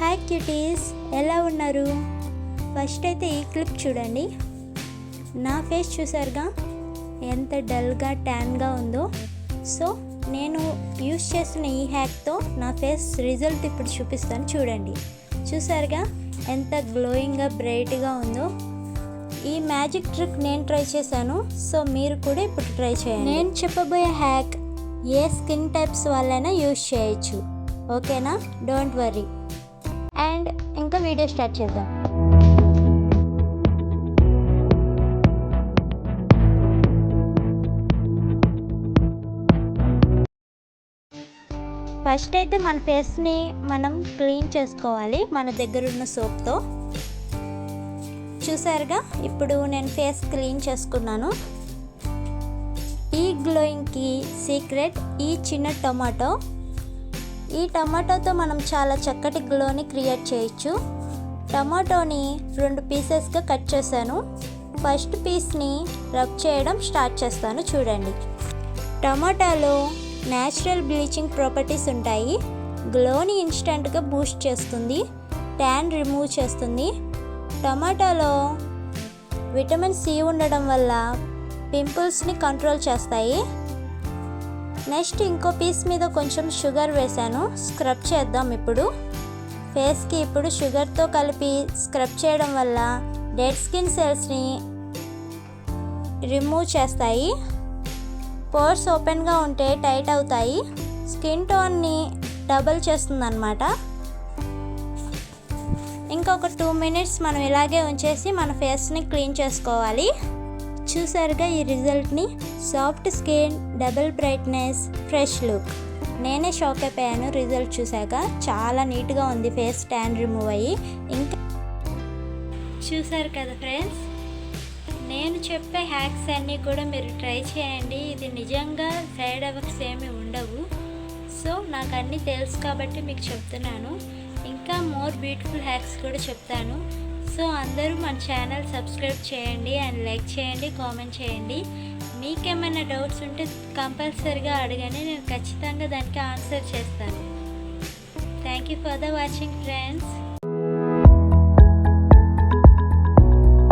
Hi cuties ఎలా ఉన్నారు? First అయితే ఈ క్లిప్ చూడండి. నా ఫేస్ చూసారుగా? ఎంత డల్గా ట్యాన్గా ఉందో. సో నేను యూస్ చేసిన ఈ హ్యాక్తో నా ఫేస్ రిజల్ట్ ఇప్పుడు చూపిస్తాను. చూడండి. చూసారుగా? ఎంత గ్లోయింగ్గా బ్రైట్గా ఉందో. ఈ మ్యాజిక్ ట్రిక్ నేను ట్రై చేశాను. సో మీరు కూడా ఇప్పుడు ట్రై చేయండి. నేను చెప్పబోయే హ్యాక్ ఏ స్కిన్ టైప్స్ వాళ్ళైనా యూస్ చేయొచ్చు. ఓకేనా? Don't worry. ఇంకా వీడియో స్టార్ట్ చేద్దాం. ఫస్ట్ అయితే మన ఫేస్ని మనం క్లీన్ చేసుకోవాలి మన దగ్గర ఉన్న సోప్తో. చూసారుగా? ఇప్పుడు నేను ఫేస్ క్లీన్ చేసుకున్నాను. ఈ గ్లోయింగ్కి సీక్రెట్ ఈ చిన్న టొమాటో ఈ టమాటోతో మనం చాలా చక్కటి గ్లోని క్రియేట్ చేయొచ్చు. టమాటోని రెండు పీసెస్గా కట్ చేశాను. ఫస్ట్ పీస్ని రబ్ చేయడం స్టార్ట్ చేస్తాను చూడండి. టమాటాలో న్యాచురల్ బ్లీచింగ్ ప్రాపర్టీస్ ఉంటాయి. గ్లోని ఇన్స్టెంట్గా బూస్ట్ చేస్తుంది. ట్యాన్ రిమూవ్ చేస్తుంది. టమాటాలో విటమిన్ సి ఉండడం వల్ల పింపుల్స్ని కంట్రోల్ చేస్తాయి. నెక్స్ట్ ఇంకో పీస్ మీద కొంచెం షుగర్ వేసాను స్క్రబ్ చేద్దాం ఇప్పుడు. ఫేస్కి ఇప్పుడు షుగర్తో కలిపి స్క్రబ్ చేయడం వల్ల డెడ్ స్కిన్ సెల్స్ని రిమూవ్ చేస్తాయి. పోర్స్ ఓపెన్గా ఉంటే టైట్ అవుతాయి. స్కిన్ టోన్ని డబల్ చేస్తుందన్నమాట. ఇంకొక టూ మినిట్స్ మనం ఇలాగే ఉంచేసి మన ఫేస్ని క్లీన్ చేసుకోవాలి. చూసారుగా ఈ రిజల్ట్ని? Soft skin double brightness fresh look. నేనే షాక్ అయిపోయాను. రిజల్ట్ చూశాక చాలా నీట్గా ఉంది. ఫేస్ ట్యాన్ రిమూవ్ అయ్యి ఇంకా చూసారు కదా ఫ్రెండ్స్? నేను చెప్పే హ్యాక్స్ అన్నీ కూడా మీరు ట్రై చేయండి. ఇది నిజంగా సైడ్ ఎఫెక్ట్స్ ఏమి ఉండవు. సో నాకు అన్నీ తెలుసు కాబట్టి మీకు చెప్తున్నాను. ఇంకా మోర్ బ్యూటిఫుల్ హ్యాక్స్ కూడా చెప్తాను. సో అందరూ మన ఛానల్ సబ్స్క్రైబ్ చేయండి అండ్ లైక్ చేయండి కామెంట్ చేయండి. మీకేమైనా డౌట్స్ ఉంటే కంపల్సరీగా అడగండి నేను ఖచ్చితంగా దానికి ఆన్సర్ చేస్తాను. Thank you for the watching friends